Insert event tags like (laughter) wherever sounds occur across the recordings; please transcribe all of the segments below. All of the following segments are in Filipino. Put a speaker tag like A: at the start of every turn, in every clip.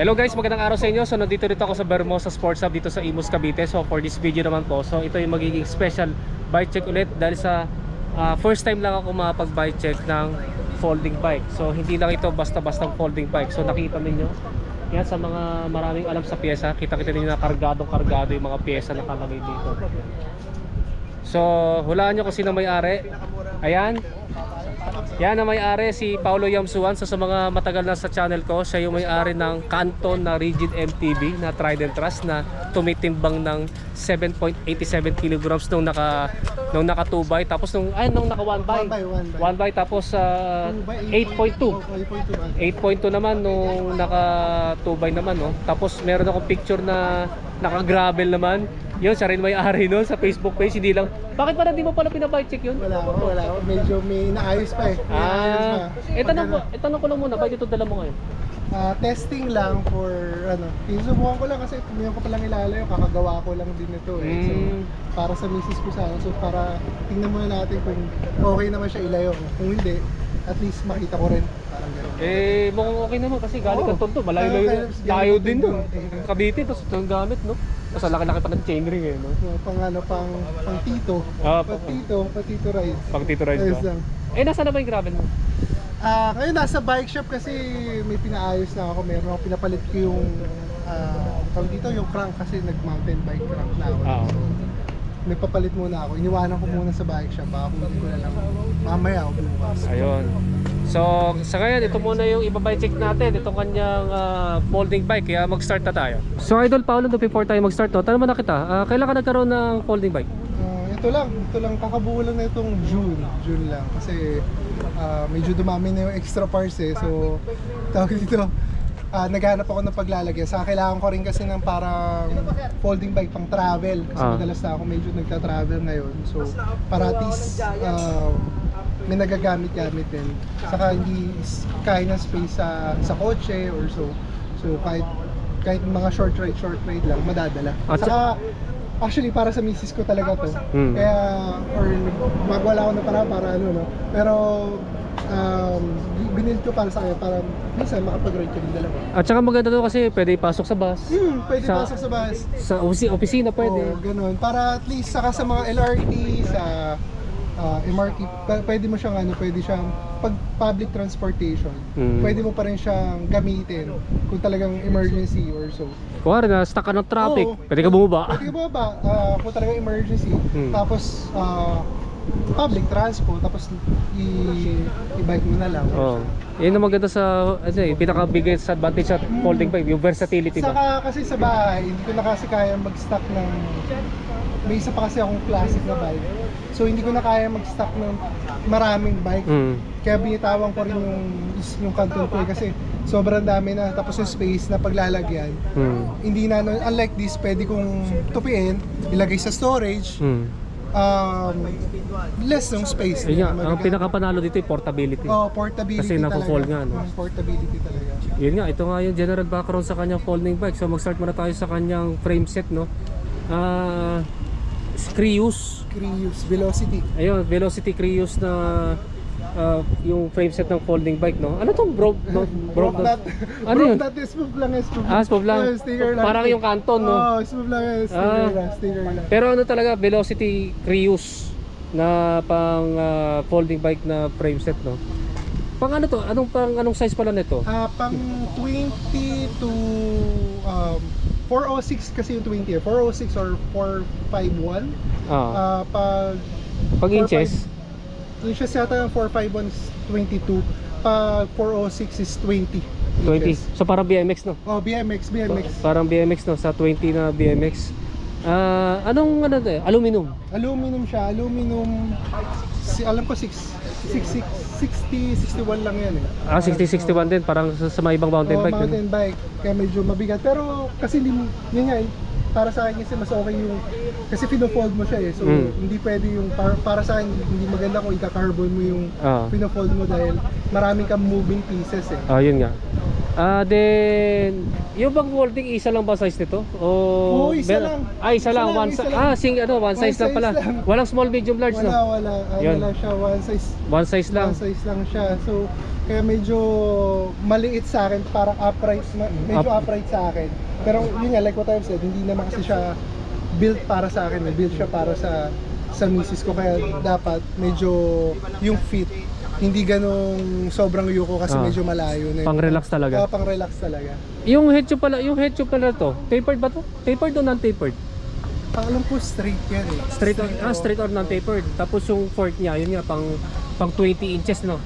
A: Hello guys, magandang araw sa inyo. So nandito dito ako sa Bermosa Sports Hub dito sa Imus Cavite. So for this video naman po, so ito yung magiging special bike check ulit dahil sa ah, first time lang ako makapag-bike check ng folding bike. So hindi lang ito basta-bastang folding bike. So nakita ninyo, yan sa mga maraming alam sa pyesa, kita-kita ninyo na kargadong-kargado yung mga pyesa na nakalagay dito. So hulaan nyo kung sino may-ari. Ayan, yan ang may-ari si Paulo Yamsuan. So sa mga matagal na sa channel ko, siya yung may-ari ng Canton na Rigid MTB na Trident Trust na tumitimbang ng 7.87 kilograms nung naka nung naka 2 by tapos nung ay nung naka 1 by
B: One by, one by.
A: 1 by tapos uh,
B: Two by
A: 8.2
B: Oh, 8.2
A: 8.2
B: ba?
A: naman nung naka 2 by naman no. Tapos meron akong picture na naka gravel naman. Yun, siya rin may-ari no sa Facebook page. Hindi lang, bakit pa hindi mo pala pinabike check yun?
B: Wala ako, wala ako. Medyo may naayos pa eh. May.
A: Ah, eh tanong ko, eh, tanong ko lang muna, bakit ito dala mo ngayon?
B: ah, testing lang for ano. Sinubukan ko lang kasi tumiyan ko pa lang ilalayo. Kakagawa ko lang din ito eh. So,
A: Mm.
B: para sa misis ko sana. So, para tingnan muna natin kung okay naman siya ilayo. Kung hindi, at least makita ko rin.
A: Eh, mukhang okay naman kasi galing
B: Oo.
A: ka tonto, malayo-layo.
B: Ah,
A: Layo din
B: ka Tondo.
A: Cavite, tapos ito ang gamit no. Tapos ang laki-laki pa ng chainring eh no.
B: Pang ano, pang, pang tito.
A: Ah,
B: pang tito, pang tito rides.
A: Pag tito rides
B: Ayos
A: ba?
B: lang.
A: Eh, nasa na ba yung gravel mo?
B: Ah, ngayon nasa bike shop kasi may pinaayos na ako. Meron ako pinapalit ko yung ah, tawag dito yung crank kasi nag mountain bike crank na ako.
A: Oo.
B: So, nagpapalit muna ako. Iniwanan ko muna sa bike shop. Baka kunin ko na lang mamaya o bukas.
A: Ayun. So, sa ngayon, ito muna yung ibabike check natin. Itong kanyang ah, folding bike. Kaya mag-start na tayo. So, Idol Paolo, no, before tayo mag-start, no, tanong mo na kita, ah, kailan ka nagkaroon ng folding bike?
B: Ah, ito lang, ito lang kakabuo lang na itong June, June lang kasi ah, medyo dumami na yung extra parts eh. So tawag dito, ah, naghanap ako ng paglalagyan. Sa kailangan ko rin kasi ng parang folding bike pang travel kasi
A: Ah.
B: madalas na ako medyo nagta-travel ngayon. So para at least ah, may nagagamit-gamit din. Saka hindi is- kaya ng space sa sa kotse or so. So kahit kahit mga short ride, short ride lang, madadala.
A: At sa-
B: Saka Actually, para sa misis ko talaga to.
A: Hmm.
B: Kaya, or magwala ako na para para ano, no? Pero, um, binild ko para sa kanya, para minsan makapag-ride kami dalawa.
A: At saka maganda to kasi pwede ipasok sa bus.
B: Hmm, pwede
A: Sa-
B: pasok sa bus.
A: Sa opisina, opisina pwede.
B: Oo, ganun. Para at least, saka sa mga LRT, sa ah, MRT, pwede mo siyang ano, pwede siyang pag public transportation,
A: Hmm.
B: pwede mo pa rin siyang gamitin kung talagang emergency or so.
A: Kuwari na stuck ka ng traffic,
B: Oo.
A: pwede ka bumaba.
B: Pwede ka ba ba, ah, kung talagang emergency,
A: Hmm.
B: tapos ah, public transport, tapos i- i-bike mo na lang.
A: Oh. Yan ang maganda sa ano eh, pinaka biggest advantage sa folding bike, yung versatility ba.
B: Saka kasi sa bahay, hindi ko na kasi kaya mag-stock ng may isa pa kasi akong classic na bike. So hindi ko na kaya mag-stock ng maraming bike.
A: Mm.
B: Kaya binitawan ko rin yung yung canton ko eh, kasi sobrang dami na tapos yung space na paglalagyan.
A: Mm.
B: Hindi na unlike this, pwede kong tupiin, ilagay sa storage,
A: Mm.
B: Um, less yung space.
A: Yun nga, ang pinakapanalo dito yung portability.
B: Oh, portability
A: Kasi nako-fold nga, no?
B: Mm, Portability talaga.
A: Yun nga, ito nga yung general background sa kanyang folding bike. So mag-start muna tayo sa kanyang frame set, no? Ah, Creus.
B: Creuse, velocity.
A: Ayun, Velocity Creus na ah, yung frame set ng folding bike, no? Ano tong bro, no, bro, (laughs)
B: Broke that.
A: Ano yun?
B: that is smooth lang eh, smooth.
A: Ah, smooth lang.
B: Sticker lang.
A: Parang yung Canton, no?
B: Oh, smooth lang eh, sticker
A: Ah.
B: lang, sticker lang.
A: Pero ano talaga, Velocity Creus na pang ah, folding bike na frame set, no? Pang ano to? Anong pang anong size pala nito?
B: Ah, pang 20 to um 406 kasi yung 20 eh. 406 or 451.
A: Ah,
B: Ah, pag
A: pag
B: 4,
A: inches,
B: inches yata yung 451 is 22. Pag 406 is 20.
A: 20.
B: inches.
A: So parang BMX, no?
B: Oh, BMX, BMX.
A: Parang BMX, no? Sa 20 na BMX. Ah, anong ano to? eh? Aluminum.
B: Aluminum siya, aluminum si alam ko 6 6 60 61 lang yan eh.
A: Ah, 60-61 din. Parang sa, sa mga ibang mountain
B: Oo,
A: bike. no?
B: mountain bike. Kaya medyo mabigat. Pero kasi hindi, mo- yun nga eh, para sa akin kasi mas okay yung, kasi pino-fold mo siya eh. So
A: Mm.
B: hindi pwede yung, para, para sa akin hindi maganda kung ika-carbon mo yung
A: Ah,
B: pino-fold mo dahil maraming kang moving pieces eh.
A: ah, yun nga. Ah, then yung bang folding isa lang ba size nito? O
B: Oo, isa
A: mer-
B: lang.
A: Ah, isa,
B: Isa
A: lang,
B: lang,
A: one
B: isa
A: si-
B: lang.
A: Ah, sing ano, one,
B: One
A: size, lang
B: size
A: pala.
B: lang.
A: Walang small, medium, large
B: Wala,
A: no.
B: wala. Ano
A: Yun.
B: lang siya, one size
A: One size lang.
B: One size lang siya. So, kaya medyo maliit sa akin, parang upright, medyo
A: Up-
B: upright sa akin. Pero yun nga, like what I've said, hindi naman kasi siya built para sa akin, eh. built siya para sa sa misis ko kaya dapat medyo yung fit hindi ganong sobrang yuko kasi
A: Ah.
B: medyo malayo na yun.
A: Pang-relax talaga.
B: Oo, pang relax talaga.
A: Yung head tube pala, yung head tube pala to. Tapered ba to? Tapered o non-tapered?
B: Ang alam ko straight yan eh.
A: Straight or ah, straight or non-tapered. Tapos yung fork niya, yun nga pang pang 20 inches no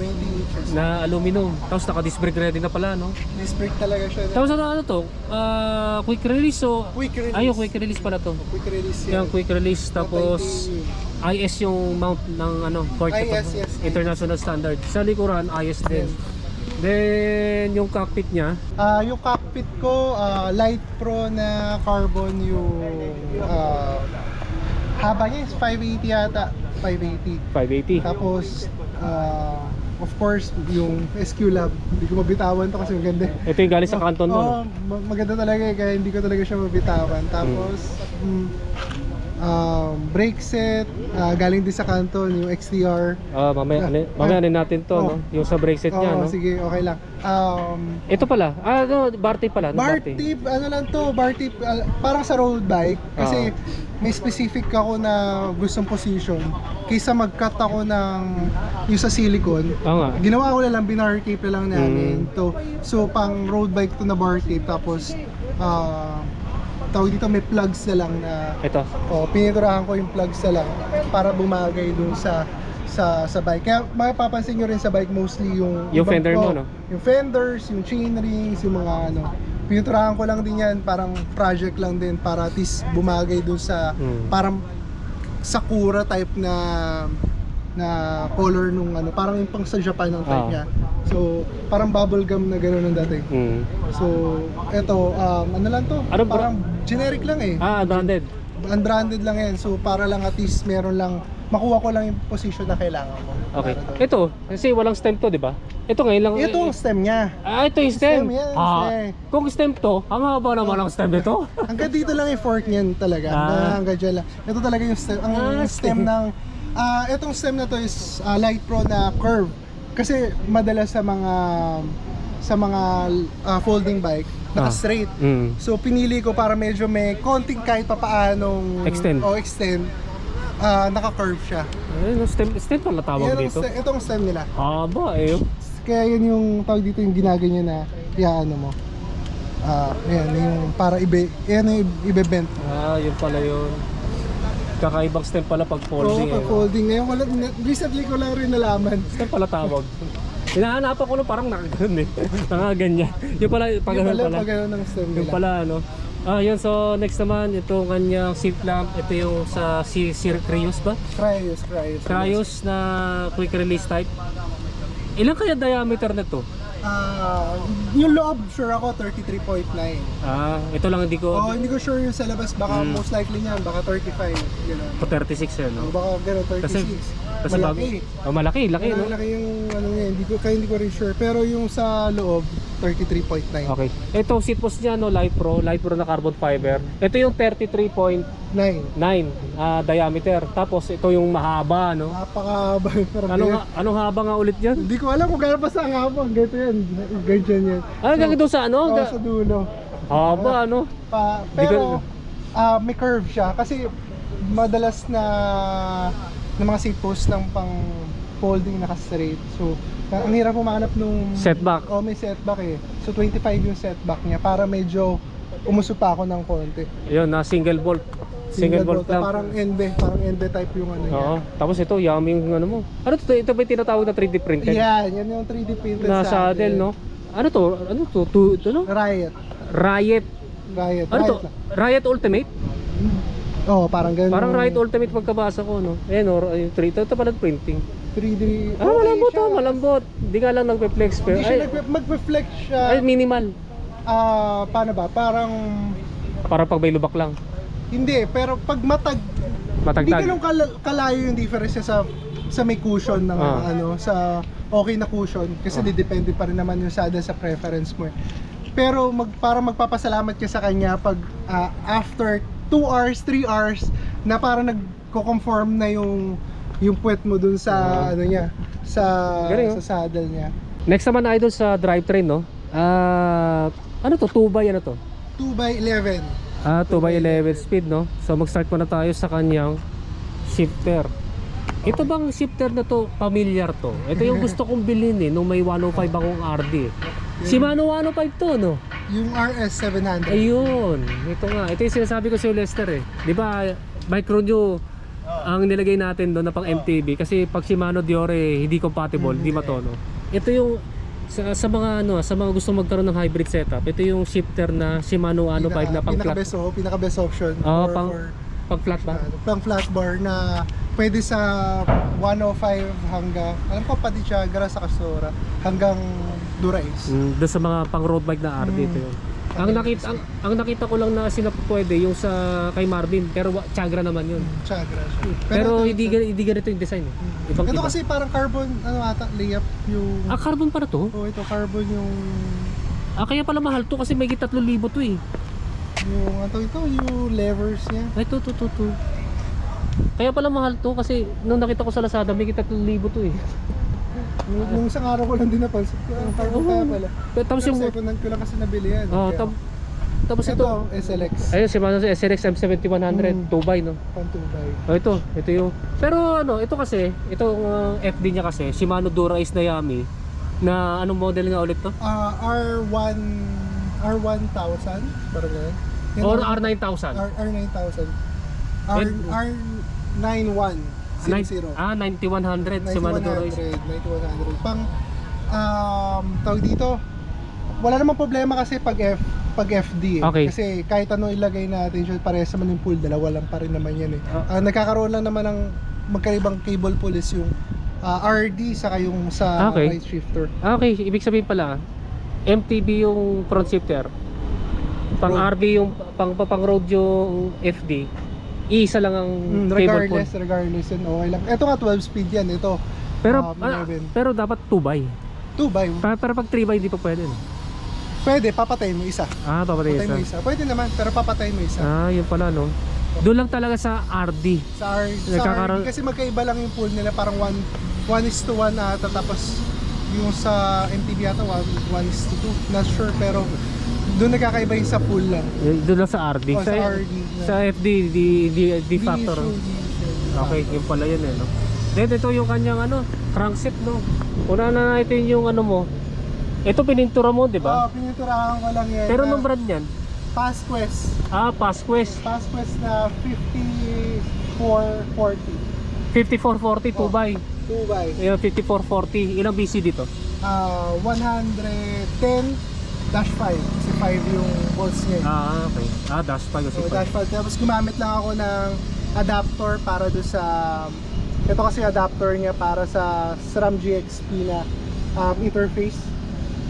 B: 20 inches.
A: na aluminum. Tapos naka disc brake ready na pala no.
B: Disc brake talaga siya.
A: Tapos ano, ano to? Ah, quick release so
B: Quick release.
A: Ayun, quick release pala to.
B: Quick release
A: Yung
B: yan.
A: quick release tapos. IS yung mount ng ano, Ford
B: IS, yes.
A: international standard. Sa likuran IS din.
B: Yes.
A: Then yung cockpit niya,
B: Ah, yung cockpit ko, ah, light pro na carbon yung ah, haba niya is 580 yata, 580.
A: 580.
B: Tapos ah, of course yung SQ Lab, hindi ko mabitawan to kasi maganda.
A: Ito yung galing sa canton mo.
B: Oo,
A: no?
B: ma- maganda talaga eh, kaya hindi ko talaga siya mabitawan. Tapos mm, um, brake set, ah, galing din sa Canton, yung XTR.
A: Ah, mamaya, ano, mamaya ano natin to,
B: Oh.
A: no? Yung sa brake set niya,
B: Oo,
A: no?
B: sige, okay lang. Um,
A: Ito pala. Ah, no, bar tape pala. no,
B: Bar
A: tape.
B: tip, ano lang to, bar tip, ah, parang sa road bike. Kasi may specific ako na gustong position. Kaysa mag-cut ako ng yung sa silicone.
A: Oo nga.
B: Ginawa ko na lang, binar tape na lang namin.
A: Mm.
B: To, so, pang road bike to na bar tape. Tapos, ah, tawag dito, may plugs na lang na
A: Ito.
B: Oh, piniturahan ko yung plugs na lang para bumagay dun sa sa sa bike. Kaya mapapansin nyo rin sa bike mostly yung
A: Yung fender mo, no?
B: Yung fenders, yung chain rings, yung mga ano. Piniturahan ko lang din yan, parang project lang din para at least bumagay dun sa
A: Hmm.
B: parang sakura type na na color nung ano, parang yung pang sa Japan ng type
A: Ah.
B: niya. So, parang bubble gum na gano'n ang dating.
A: Mm.
B: So, eto, um, ano lang to?
A: Ano ba-
B: parang generic lang eh
A: Ah, branded.
B: unbranded lang yan. So para lang at least meron lang makuha ko lang yung position na kailangan mo.
A: Okay.
B: Para doon.
A: Ito, kasi walang stem to, di ba? Ito ngayon lang.
B: Ito ang stem niya.
A: Ah, ito yung stem.
B: Stem yan,
A: ah,
B: stem.
A: kung stem to, ang haba naman ang stem nito.
B: Hanggang dito lang yung fork niyan talaga.
A: Ah.
B: Na hanggang dyan lang. Ito talaga yung stem. Ang
A: Ah,
B: stem
A: stem.
B: ng ah itong stem na to is ah, light pro na curve. Kasi madalas sa mga sa mga ah, folding bike naka straight.
A: Mm.
B: So pinili ko para medyo may konting kahit papaanong
A: Extend.
B: o extend ah, naka-curve siya.
A: Ayun, stem, stem pala tawag
B: Yan
A: dito.
B: stem, itong stem nila.
A: Haba eh.
B: Kaya yun yung tawag dito yung ginaganyan na iaano mo. Ah, ayan yung para ibe, ayan yung ibe-bent.
A: Ah, yun pala yun. Kakaibang stem pala pag
B: Oo,
A: folding
B: pag
A: eh.
B: folding. Ngayon, wala, recently ko lang rin nalaman.
A: Stem pala tawag. Hinahanapan ko na parang nakaganon eh. (laughs) Nakaganyan. Yung pala, pag
B: Yung
A: ganun
B: pala,
A: pala.
B: pag ano ng stem
A: Yung
B: nila.
A: pala ano. Ah, yun. So, next naman, ito kanyang seat lamp. Ito yung sa si Sir Cryos ba?
B: Cryos, cryos.
A: Cryos na quick release type. Ilan kaya diameter na to?
B: Ah, yung loob, sure ako, 33.9.
A: Ah, ito lang hindi ko.
B: Oh, hindi ko sure yung sa labas. Baka
A: Mm.
B: most likely niyan, baka 35. Gano'n.
A: Po 36 yan,
B: O
A: no?
B: baka gano'n, 36.
A: Kasi, kasi bago.
B: Malaki.
A: Oh, malaki, laki, no?
B: Malaki yung ano niya, hindi ko, kaya hindi ko rin sure. Pero yung sa loob, 33.9.
A: Okay. Ito seat post niya, no, Light Pro. Light Pro na carbon fiber. Ito yung 33.9
B: 9.
A: ah, diameter. Tapos ito yung mahaba, no?
B: Napakahaba. Pero
A: Anong, anong haba nga ulit yan?
B: Hindi ko alam kung gano'n pa sa ang haba. Ganito yan. Ganyan yan.
A: Ah, hanggang doon sa ano?
B: Oo,
A: Hanggang-
B: sa dulo.
A: Haba, ano?
B: Pa,
A: Di
B: pero ah, may curve siya kasi madalas na ng mga seat post ng pang folding naka-straight. So, na- ang hirap humanap nung
A: Setback.
B: Oh, may setback eh. So 25 yung setback niya para medyo umuso pa ako ng konti.
A: Yun, na single bolt. Single, bolt,
B: na
A: lang.
B: Parang ende, parang ende type yung ano niya.
A: Oo. Tapos ito, yummy yung ano mo. Ano to? Ito ba yung tinatawag na 3D printed?
B: Yan, yan yung 3D printed
A: na saddle, no? Ano to? Ano to? to ito, no?
B: Riot.
A: Riot.
B: Riot.
A: Ano to?
B: Riot lang.
A: Riot Ultimate?
B: Oo, oh, parang ganun.
A: Parang Riot Ultimate pagkabasa ko, no? Ayan, o, yung 3. Ito, ito pala printing.
B: 3D.
A: Ah, malambot
B: siya.
A: oh, malambot. Hindi nga lang nagpe-flex pero
B: Hindi siya
A: ay,
B: nagpe- mag-reflect siya.
A: ay minimal.
B: Ah, paano ba? Parang
A: Para pag may lubak lang.
B: Hindi, pero pag matag, hindi
A: Matagtag.
B: ganun kal- kalayo yung difference niya sa sa may cushion ng
A: Ah.
B: ano sa okay na cushion kasi
A: Ah.
B: didepende pa rin naman yung saddle sa preference mo eh. Pero mag para magpapasalamat ka sa kanya pag ah, after 2 hours, 3 hours na para nagko-conform na yung yung puwet mo dun sa ano niya sa
A: Galing, oh.
B: sa saddle niya.
A: Next naman idol sa drivetrain no. Ah, ano to? 2 by ano to?
B: 2 by 11.
A: Ah, 2 by 11 speed no. So mag-start muna tayo sa kanyang shifter. Ito bang shifter na to, familiar to? Ito yung gusto kong bilhin eh, nung may 105 akong RD. eh. Shimano 105 to, no?
B: Yung RS 700.
A: Ayun, ito nga. Ito yung sinasabi ko sa Lester eh. Di ba, micro nyo ang nilagay natin doon na pang MTB kasi pag Shimano Diore hindi compatible, hindi matono. Ito yung sa, sa mga ano, sa mga gusto magkaroon ng hybrid setup, ito yung shifter na Shimano 105 na pang
B: pinaka
A: flat.
B: best oh, pinaka best option
A: Oh,
B: for-
A: pang
B: for
A: pang flat ba?
B: ano, pang flat bar na pwede sa 105 hanggang alam ko pati Chagra sa Castora hanggang Durais.
A: Mm, doon sa mga pang road bike na RD ito
B: Mm.
A: yun. Ang nakita ang, ang nakita ko lang na sila pwede yung sa kay Marvin pero wa- Chagra naman yun.
B: Chagra siya.
A: Pero,
B: ito-
A: hindi gan- hindi ganito yung design eh. Ibang
B: Ito
A: iba.
B: kasi parang carbon ano ata layup yung
A: Ah, carbon para to?
B: Oh, ito carbon yung
A: Ah, kaya pala mahal to kasi may 3,000 to eh.
B: yung ano ito yung levers niya.
A: Ay, to, to, to, to. Kaya pala mahal to kasi nung nakita ko sa Lazada may 3,000 to eh. (laughs)
B: Nung, nung isang araw ko lang din napansin ko ang carbon pala.
A: Pero Tapos yung
B: second hand ko lang kasi nabili yan.
A: oh, tam, tapos ito.
B: ito SLX.
A: Ayun, si Mano SRX M7100
B: Mm.
A: 2 by no.
B: Pantubay.
A: Oh, ito, ito yung Pero ano, ito kasi, itong uh, FD niya kasi, Shimano Dura is Nayami na anong model nga ulit to?
B: Ah, R1 R1000 parang ganun. Yan
A: Or
B: ang-
A: R9000.
B: R, R9000 R,
A: And-
B: R91
A: Nine-
B: 00
A: ah, 9100 Shimano Dura is.
B: 9100 9100 pang um, tawag dito wala namang problema kasi pag F pag FD eh.
A: Okay.
B: kasi kahit ano ilagay natin siya parehas naman yung pool dalawa lang pa rin naman yan eh
A: Ah.
B: Ang nagkakaroon lang naman ng magkaibang cable pool is yung ah, RD saka yung sa
A: Okay.
B: right shifter
A: okay, ibig sabihin pala, MTB yung front shifter. Pang
B: Road.
A: RB yung pang pang road yung FD. Isa lang ang
B: Mm,
A: cable
B: regardless
A: pull.
B: regardless yun okay lang ito nga 12 speed yan ito
A: Pero
B: um,
A: ah,
B: 11.
A: pero dapat 2 by.
B: 2 by
A: Pa- Pero pag 3 by hindi pa pwede. no?
B: pwede papatayin mo isa
A: Ah, papatay
B: papatayin mo
A: isa.
B: isa pwede naman pero papatayin mo isa
A: Ah, yun pala no. Doon lang talaga sa RD.
B: Sa, R, sa RD kasi magkaiba lang yung pool nila parang 1 1 is to 1 ata tapos yung sa MTB ata 1 1 is to 2 not sure pero doon nagkakaiba yung sa pool lang
A: Yun- Doon lang sa RD.
B: O, sa RD na.
A: sa FD, di, di, di factor. Okay, yun pala yun eh, no? Then ito yung kanyang ano, crankset, no? Una na natin yung ano mo. Ito pinintura mo, di
B: Oo,
A: ba?
B: piniturahan ko lang yan
A: Pero anong brand yan?
B: Pasquest
A: Ah, Pasquest.
B: Pasquest na 5440
A: 5440 2 by.
B: 2 by
A: Ayun, 5440. Ilang BC dito?
B: ah 110 dash 5 kasi 5 yung bolts niya eh.
A: Ah, okay. Ah, dash 5 kasi
B: So,
A: 5.
B: dash pad. Tapos gumamit lang ako ng adapter para do sa ito kasi adapter niya para sa SRAM GXP na um, interface.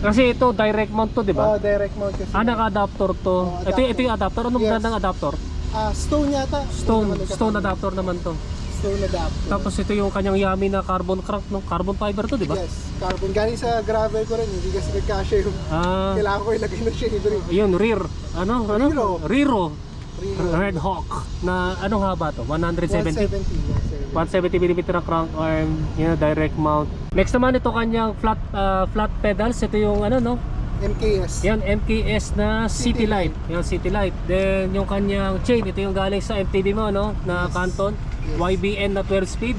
A: Kasi ito, direct mount to, di
B: Oh,
A: ba?
B: direct mount kasi.
A: Ah, naka-adapter to.
B: Oh,
A: ito, ito yung adapter. Anong
B: Yes.
A: brand ng adapter?
B: Ah, stone yata.
A: Stone. Stone adapter naman to.
B: Stone adapter.
A: Tapos ito yung kanyang Yami na carbon crank, no? Carbon fiber to, di ba?
B: Yes, carbon. Galing sa gravel ko rin, hindi kasi nagkasya yung
A: Ah,
B: kailangan ko ilagay na shader. eh.
A: yun, rear. Ano? Ano?
B: Riro.
A: Riro. Red Hawk. Na anong haba to? 170?
B: 170. 170.
A: 170mm ang crank arm, yun, direct mount. Next naman ito kanyang flat ah, flat pedals. Ito yung ano no?
B: MKS.
A: Yan MKS na City
B: City
A: Light. Yan City Light. Then yung kanyang chain, ito yung galing sa MTB mo no, na
B: Yes.
A: Canton. YBN na 12 speed.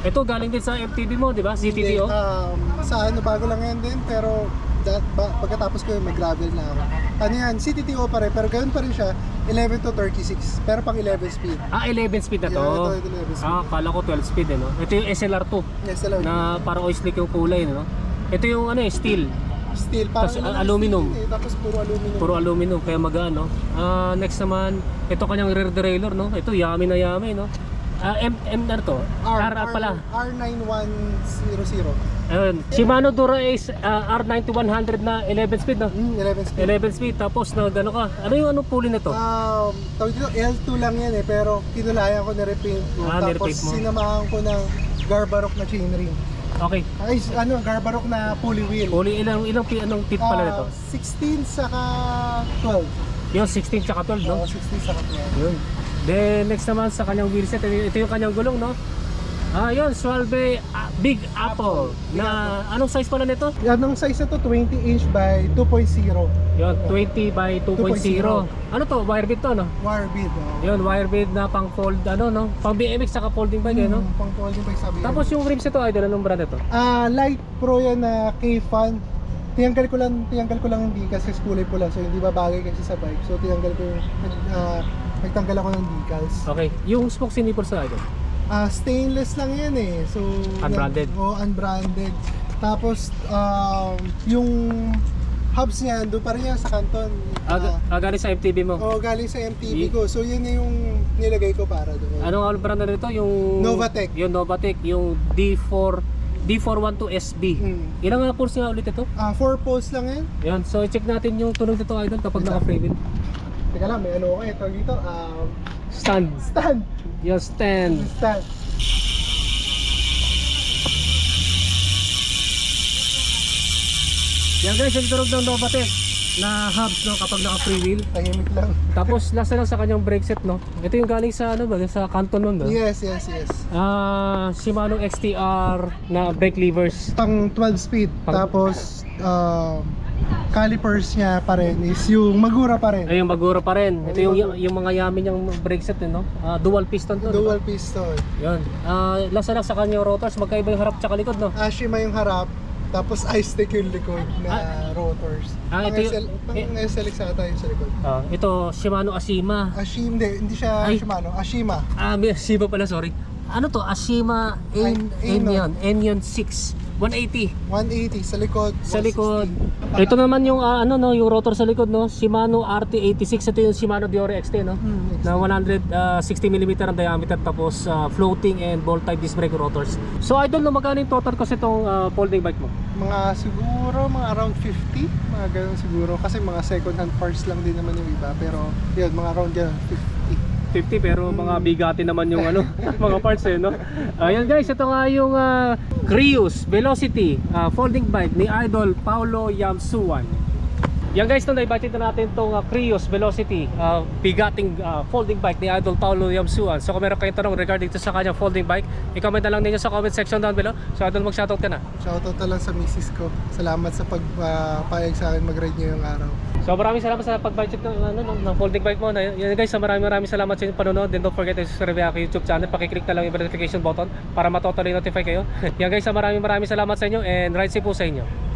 A: Ito galing din sa MTB mo, di ba?
B: Hindi,
A: CTDO.
B: um, sa ano, bago lang yan din, pero that, ba, pagkatapos ko yun, mag-gravel na ako. Ano yan, CTTO pa rin, pero ganoon pa rin siya, 11 to 36, pero pang 11 speed.
A: Ah, 11 speed na to.
B: Yeah, ito, ito 11 speed.
A: Ah, kala ko 12 speed eh, no? Ito yung SLR2
B: Yes, alam.
A: na parang oil slick yung kulay, no? Ito yung ano eh, steel.
B: Steel, parang ano,
A: uh, aluminum.
B: steel eh, tapos puro aluminum.
A: Puro aluminum, kaya magaan, no? Ah, next naman, ito kanyang rear derailleur, no? Ito, yummy na yummy, no? Ah, M, M na to? R, R, pala.
B: R9100.
A: Ayun. Shimano Dura Ace ah, R9100 na 11 speed, no?
B: Hmm, 11 speed.
A: 11 speed, tapos na gano'n ka. Ano yung anong pulley nito?
B: Um, tawag dito, L2 lang yan eh, pero kinulayan ko, nirepaint ko.
A: Ah,
B: tapos
A: nirepaint mo.
B: sinamahan ko ng Garbarok na chainring.
A: Okay.
B: Ay, ano, Garbarok na pulley wheel.
A: Pulley, ilang, ilang, pi- anong tip pala nito?
B: Ah, 16 saka 12.
A: Yung 16 tsaka 12, no?
B: Oo, 16 saka 12.
A: Yun. Then next naman sa kanyang wheelset, ito, ito yung kanyang gulong, no? Ah, yun, Swalbe ah, Big Apple.
B: Big
A: na anong size pala nito?
B: Anong size na to? 20 inch by 2.0.
A: Yun, 20 by 2.0.
B: 2.0.
A: Ano to? Wire bit to, no?
B: Wire bead. Oh.
A: Yun, wire bit na pang fold, ano, no? Pang BMX saka folding bag, eh, no?
B: Hmm, pang folding bike sabi
A: Tapos yung rims ito, idol, anong brand ito?
B: Ah, light pro yan na K-Fan. Tinanggal ko lang, tinanggal ko lang hindi kasi kulay pula so hindi ba bagay kasi sa bike. So tinanggal ko yung ah, nagtanggal ako ng decals.
A: Okay, yung spokes and nipples na idol.
B: Ah, stainless lang yan eh. So
A: Unbranded?
B: Oh, unbranded. Tapos um, yung hubs niya doon pa rin yan sa kanton.
A: Ah, ah, galing sa MTB mo.
B: oh, galing sa
A: Ye-
B: ko. So yun yung nilagay ko para doon.
A: Anong ano brand na nito? Yung
B: Novatec.
A: Yung Novatec, yung D4 D412 SB.
B: Hmm.
A: Ilang pulse nga ulit ito?
B: Ah, four poles lang yan.
A: Yan, so i-check natin yung tunog nito idol kapag
B: Exactly.
A: naka-frame.
B: Teka lang, may ano ko eh. Tawag dito, um,
A: Stand.
B: stand.
A: Yung stand.
B: Stand.
A: Yan guys, yung tunog ng Novatec na hubs no kapag naka-free wheel.
B: Tahimik lang. (laughs)
A: Tapos last na lang sa kanyang brake set no. Ito yung galing sa ano ba sa Canton nun no.
B: Yes, yes, yes.
A: Ah, Shimano XTR na brake levers.
B: Pang 12 speed.
A: Pang-
B: Tapos, um, calipers niya pa rin is yung Magura pa rin.
A: Ay, yung Magura pa rin. Ito yung yung mga yamin yung brake set eh, no. Ah, dual piston to.
B: Dual piston.
A: Yan. Ah, last na lang sa kanyang rotors, magkaiba yung harap tsaka likod no.
B: Ashima yung harap. Tapos ice-stick yung likod na rotors.
A: Ah,
B: pang,
A: ito yung-
B: SL, pang
A: eh-
B: SLX ata yung sa likod.
A: Ah, ito Shimano Ashima.
B: Ashima, hindi, hindi siya
A: Ay.
B: Shimano. Ashima.
A: Ah, may Ashima pala, sorry. Ano to? Ashima En
B: Ay, Enion.
A: Enion Enion 6 180
B: 180 sa likod.
A: sa likod.
B: 160.
A: Ito naman yung ah, ano no, yung rotor sa likod no, Shimano RT86 ito yung Shimano Diore XT no.
B: Hmm,
A: Na 160 mm ang diameter tapos ah, floating and ball type disc brake rotors. So idol no magkano yung total cost itong ah, folding bike mo?
B: mga siguro mga around 50 mga ganun siguro kasi mga second hand parts lang din naman yung iba pero yun mga around ganun 50
A: 50 pero mga bigati naman yung ano (laughs) mga parts eh no. Ayan guys, ito nga yung uh, Crius Velocity ah, folding bike ni Idol Paulo Yamsuan. Yan guys, no, naibati na natin itong uh, Crius Velocity ah, bigating ah, folding bike ni Idol Paulo Yamsuan. So kung meron kayong tanong regarding to sa kanyang folding bike, i-comment na lang ninyo sa comment section down below. So Idol mag-shoutout ka na.
B: shoutout na lang sa misis ko salamat sa pagpayag sa akin mag-ride niyo yung araw
A: So maraming salamat sa pag-budget ng, ano, ng, ng folding bike mo. Na, yan guys, maraming maraming salamat sa inyong panonood. Then don't forget to subscribe aking YouTube channel. Pakiclick na lang yung notification button para matotally notify kayo. (laughs) yan guys, maraming maraming salamat sa inyo and ride safe po sa inyo.